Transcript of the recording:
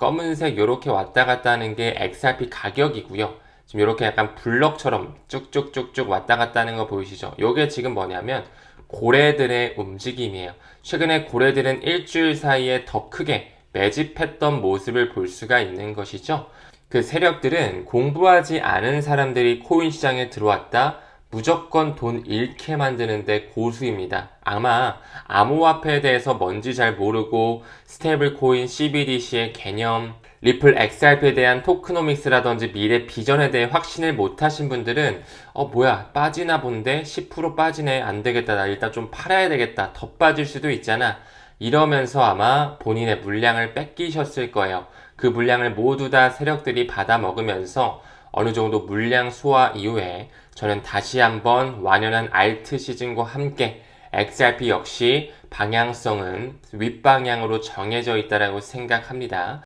검은색 요렇게 왔다 갔다 하는 게 XRP 가격이고요. 지금 요렇게 약간 블럭처럼 쭉쭉쭉쭉 왔다 갔다 하는 거 보이시죠? 요게 지금 뭐냐면 고래들의 움직임이에요. 최근에 고래들은 일주일 사이에 더 크게 매집했던 모습을 볼 수가 있는 것이죠. 그 세력들은 공부하지 않은 사람들이 코인 시장에 들어왔다 무조건 돈 잃게 만드는데 고수입니다. 아마 암호화폐에 대해서 뭔지 잘 모르고 스테이블 코인 CBDC의 개념, 리플 XRP에 대한 토크노믹스라든지 미래 비전에 대해 확신을 못 하신 분들은 어 뭐야 빠지나 본데 10% 빠지네 안 되겠다 나 일단 좀 팔아야 되겠다 더 빠질 수도 있잖아 이러면서 아마 본인의 물량을 뺏기셨을 거예요. 그 물량을 모두 다 세력들이 받아 먹으면서 어느 정도 물량 소화 이후에 저는 다시 한번 완연한 알트 시즌과 함께 XRP 역시 방향성은 윗방향으로 정해져 있다라고 생각합니다.